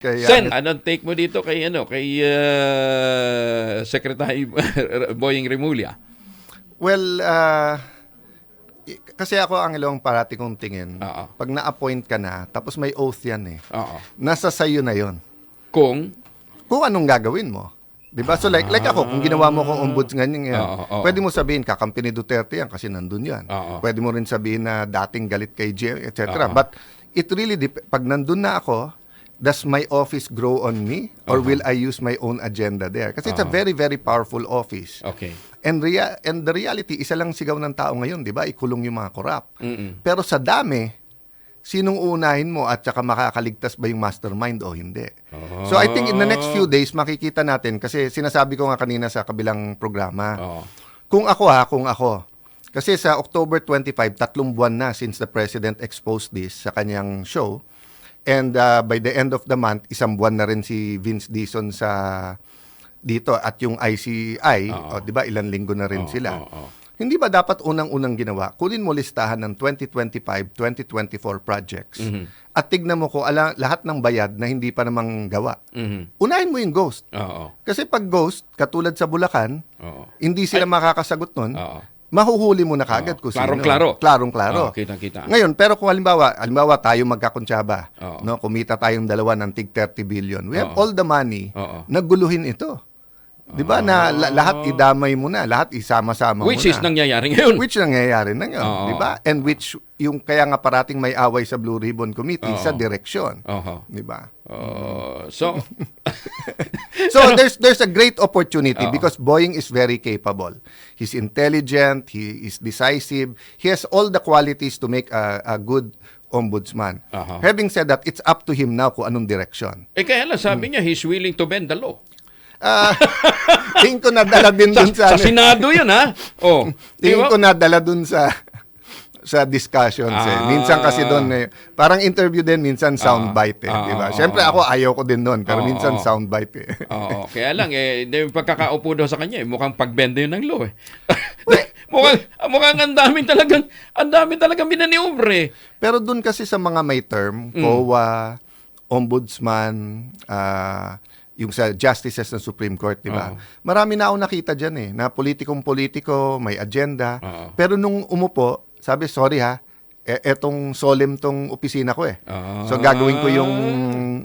Kaya, Sen, anong take mo dito kay ano kay uh, Secretary Boying Remulla? well, i- kasi ako ang ilong parati kong tingin. Oo. Pag na-appoint ka na, tapos may oath yan eh. Oo. Nasa sayo na yon. Kung Kung anong gagawin mo. 'Di ba? So like like ako, kung ginawa mo kung ombudsman Oo, oo. pwede mo sabihin kakampi ni Duterte yan kasi nandun yan. Oo. Pwede mo rin sabihin na dating galit kay GM, etc. But it really dep- pag nandun na ako, does my office grow on me or will I use my own agenda there? Kasi it's a very very powerful office. okay. And rea- and the reality, isa lang sigaw ng tao ngayon, 'di ba? Ikulong yung mga korap. Mm-mm. Pero sa dami, sinong uunahin mo at saka makakaligtas ba yung mastermind o hindi? So I think in the next few days makikita natin kasi sinasabi ko nga kanina sa kabilang programa. Oo. Kung ako ha, kung ako. Kasi sa October 25, tatlong buwan na since the president exposed this sa kanyang show. And uh, by the end of the month, isang buwan na rin si Vince Dizon sa dito at yung ICI, Oo. o, 'di ba? Ilang linggo na rin Oo, sila. oo, oo. Hindi ba dapat unang-unang ginawa? Kunin mo listahan ng 2025, 2024 projects. At tignan mo ko ala, lahat ng bayad na hindi pa namang gawa. Mhm. Unahin mo yung ghost. Oo. Kasi pag ghost, katulad sa Bulacan, Oo. hindi sila makakasagot nun. Oo. Mahuhuli mo na kagad Oo. kung sino. Klarong-klaro. Klarong-klaro. Oo, kitang-kita. Ngayon, pero kung halimbawa, halimbawa tayo magkakuntsaba, Oo. no, kumita tayong dalawa ng tig 30 billion. We have Oo. all the money. Oo. Naguluhin ito. 'Di ba? Na la- lahat idamay mo na, lahat isama-sama Which mo is na. nangyayari ngayon. Which nangyayari na Oo. di ba? And which, yung kaya nga parating may away sa Blue Ribbon Committee sa direksyon. Oho. Di ba? Oh, so So there's there's a great opportunity because Boeing is very capable. He's intelligent, he is decisive, he has all the qualities to make a, a good ombudsman. Aha. Having said that, it's up to him now kung anong direksyon. eh kaya lang Hmm. sabi niya he's willing to bend the law. Ah, tingin ko nadala din Sa, dun sa, sa Senado 'yun ha. Oh. Tingin ko nadala dun sa sa discussions eh. Ah. Minsan kasi doon eh, parang interview din, minsan soundbite eh, Ah, di ba? ah, Siyempre ah. ako ayaw ko din doon, pero Ah, minsan ah. soundbite eh. Oo, kaya lang eh yung pagkakaupo daw sa kanya, eh, mukhang pagbenda yun ng law eh. mukhang mukhang ang daming talagang ang daming talagang binaniubre. Pero doon kasi sa mga may term, Mm. COA, Ombudsman, ah, yung sa justices ng Supreme Court, di ba? Oo. Marami na ako nakita dyan eh, na politikong politiko, may agenda. Oo. Pero nung umupo, sabi, sorry ha, e- etong solemn tong opisina ko eh. Ah. So gagawin ko yung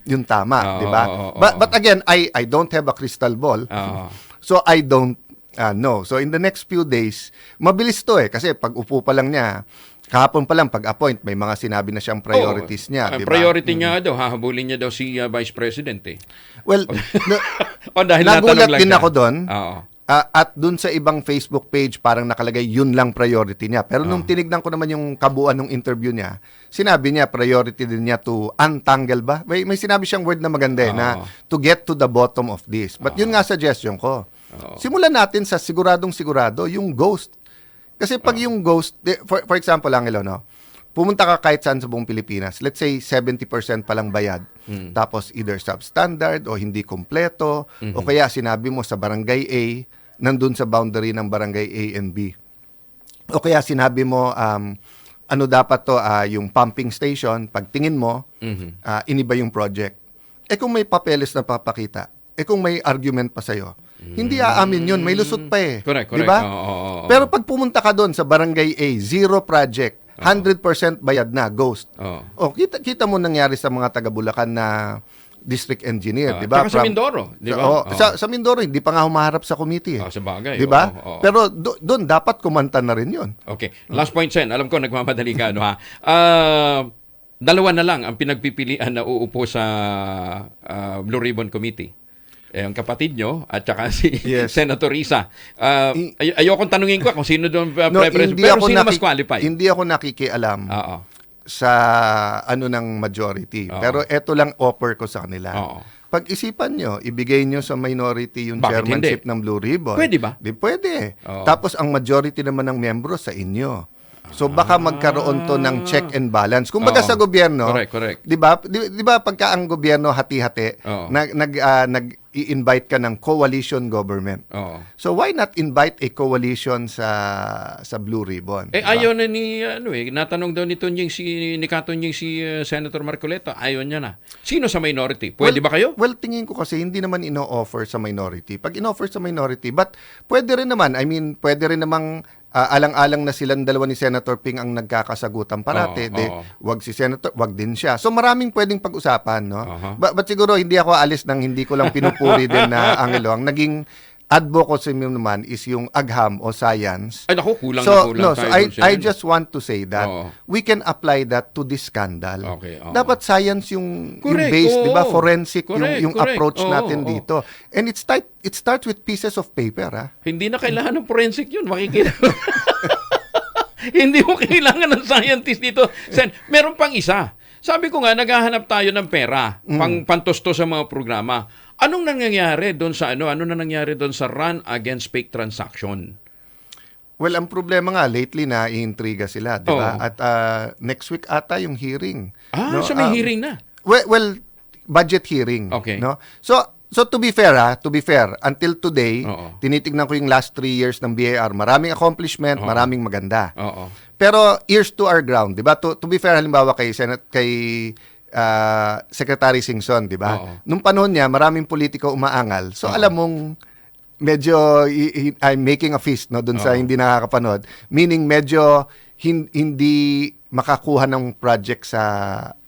yung tama, Oo, di ba? But but again, I I don't have a crystal ball. Oo. So I don't uh, know. So in the next few days, mabilis to eh kasi pag upo pa lang niya, kahapon pa lang pag-appoint, may mga sinabi na siyang priorities Oo. niya, Ang di ba? Priority niya daw, hahabulin niya daw si uh, Vice President eh. Well, no, O dahil nagulat din siya. ako doon. Oo. ah, at dun sa ibang Facebook page, parang nakalagay yun lang priority niya. Pero nung tinignan ko naman yung kabuuan ng interview niya, sinabi niya priority din niya to untangle ba? May, may sinabi siyang word na maganda eh, na Oo. to get to the bottom of this. But yun nga suggestion ko. Simulan natin sa siguradong sigurado, yung ghost. Kasi pag yung ghost, for, for example lang, Ilo, no? pumunta ka kahit saan sa buong Pilipinas, let's say 70% pa lang bayad, tapos either substandard o hindi kompleto, o kaya sinabi mo sa barangay A, nandun sa boundary ng barangay A and B. O kaya sinabi mo, um, ano dapat to, ah, yung pumping station, pagtingin mo, ah, iniba yung project. Eh kung may papeles na papakita, eh kung may argument pa sa'yo, hindi aamin yun, may lusot pa eh. Correct, Di correct. ba? Oo, oo, oo. Pero pag pumunta ka doon sa barangay A, zero project, 100% bayad na, ghost. Oo. Oh, kita kita mo nangyari sa mga taga Bulacan na district engineer, Ah, di ba? tsaka sa From- Mindoro, di ba? Oo, Oo. sa, sa Mindoro, hindi pa nga humaharap sa committee. Ah, sa bagay, Di ba? oo, oo. Pero do- doon dapat kumanta na rin yun. Okay. Last point, Sen. Alam ko, nagmamadali ka, ano, ha? Ah, dalawa na lang ang pinagpipilian na uupo sa ah, Blue Ribbon Committee. Eh, ang kapatid nyo at saka si Yes. Senator Risa. I- ay- ayokong tanungin ko kung sino doon uh, No, preference. hindi Pero sino mas qualified? Hindi ako nakikialam Oo. sa ano ng majority. Oo. Pero eto lang offer ko sa kanila. Oo. Pag-isipan nyo, ibigay nyo sa minority yung Bakit chairmanship hindi? ng Blue Ribbon. Pwede ba? Di pwede. Oo. Tapos ang majority naman ng membro sa inyo. So baka magkaroon to ng check and balance. Kung baga Oo. sa gobyerno, Correct, correct. 'di ba? Di, di ba pagka ang gobyerno hati-hati, Oo. nag nag ah, nag i-invite ka ng coalition government. Oo. So why not invite a coalition sa sa Blue Ribbon? Eh Diba? ayaw na ni ano eh natanong daw ni Tunying si ni Katunying si uh, Senator Marcoleta ayaw niya na. Sino sa minority? Pwede ba kayo? Well, tingin ko kasi hindi naman ino-offer sa minority. Pag in-offer sa minority, but pwede rin naman, I mean, pwede rin namang ah, alang-alang na silang dalawa ni Senator Ping ang nagkakasagutan parate. Oo, de, oo. wag si Senator, wag din siya. So maraming pwedeng pag-usapan, no? Aha. Ba- but siguro hindi ako alis ng hindi ko lang pinupuri din na Angelo. Ang naging advocacy mo naman is yung agham o science. Ay naku, kulang so, na kulang no, so I, I just want to say that Oo. we can apply that to this scandal. Okay, oo. Dapat science yung, yung Correct, base, di ba? Forensic Correct, yung, yung correct. approach Oo, natin oo. dito. And it, start, it starts with pieces of paper, ah. Hindi na kailangan ng forensic yun. Makikita. Hindi mo kailangan ng scientist dito. Sen, meron pang isa. Sabi ko nga, naghahanap tayo ng pera Mm. pang pantosto sa mga programa. Anong nangyayari doon sa ano? Ano na nangyayari doon sa run against fake transaction? Well, ang problema nga, lately na iintriga sila, di ba? Oo. At ah, next week ata yung hearing. Ah, no? so may Ah, hearing na. Well, well, budget hearing. Okay. No? So, so to be fair, ha, to be fair, until today, Oo. tinitignan ko yung last three years ng BAR. Maraming accomplishment, Oo. maraming maganda. Oo. Pero ears to our ground, 'di ba? To, to be fair halimbawa kay Senate kay ah, Secretary Singson, 'di ba? Oo. Nung panahon niya, maraming politiko umaangal. So alam mong medyo I'm making a fist no dun sa Oo. hindi nakakapanood. Meaning medyo hin- hindi makakuha ng project sa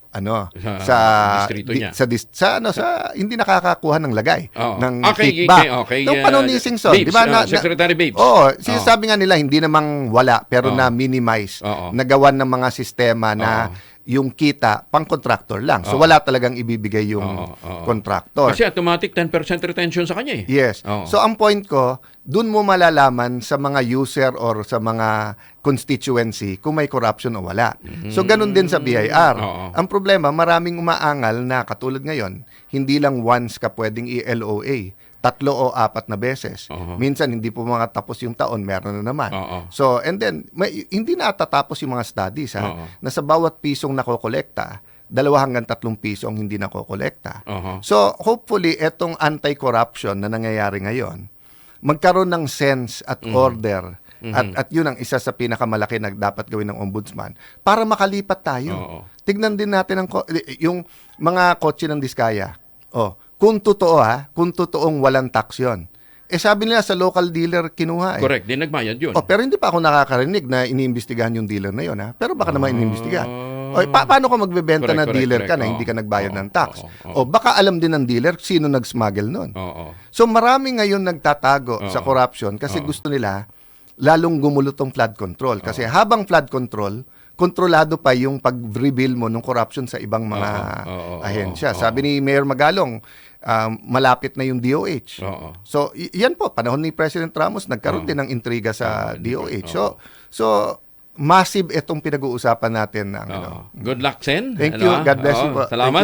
ano Sa sa distrito di- niya. sa dis- sa ano sa hindi nakakakuha ng lagay Oo. ng Okay, kickback. okay, okay, Nung uh, panahon ni Singson, di ba? uh, Secretary Babes. Oo, sinasabi nga nila hindi namang wala pero Oo. na minimize Oo. nagawan ng mga sistema na Oo. Yung kita pang contractor lang. So wala talagang ibibigay yung Oo, oo. contractor. Kasi automatic 10% retention sa kanya eh. Yes. Oo. So ang point ko, dun mo malalaman sa mga user or sa mga constituency kung may corruption o wala. So ganun din sa BIR. Mm. Oo. Ang problema, maraming umaangal na katulad ngayon, hindi lang once ka pwedeng i-LOA. Tatlo o apat na beses. Oo. Minsan hindi po mga tapos yung taon, meron na naman. Oo. So, and then, may, hindi na tatapos yung mga studies ha, Oo. na sa bawat pisong nakokolekta, dalawa hanggang tatlong piso ang hindi nakokolekta. Oo. So, hopefully, etong anti-corruption na nangyayari ngayon, magkaroon ng sense at Mm-hmm. order at at yun ang isa sa pinakamalaki na dapat gawin ng ombudsman para makalipat tayo. Oo. Tignan din natin ang yung mga kotse ng Diskaya. Oh, kung totoo ha, kung totoong walang tax 'yon. Eh sabi nila sa local dealer kinuha eh. Correct. Di nagbayad yun. Oh, pero hindi pa ako nakakarinig na iniimbestigahan yung dealer na yon ha. Pero baka naman iniimbestigahan. Ah. O, pa- paano ka magbebenta Correct, na correct, dealer ka correct. na Oo, hindi ka nagbayad oo, ng tax? oo, oo. O baka alam din ng dealer sino nag-smuggle nun. Oo. So marami ngayon nagtatago Oo. sa corruption kasi Oo. gusto nila lalong gumulo tong flood control. Kasi habang flood control, kontrolado pa yung pag-reveal mo ng corruption sa ibang mga oo, oo, ahensya. oo. Sabi ni Mayor Magalong, um, malapit na yung DOH. Oo. So, yan po, panahon ni President Ramos, nagkaroon Oo. din ng intriga sa Oo, DOH. So, so massive itong pinag-uusapan natin. Ng, ano. Oo. Good luck, Sen. Thank Ano, you. God bless you Oo, po. Salamat. you.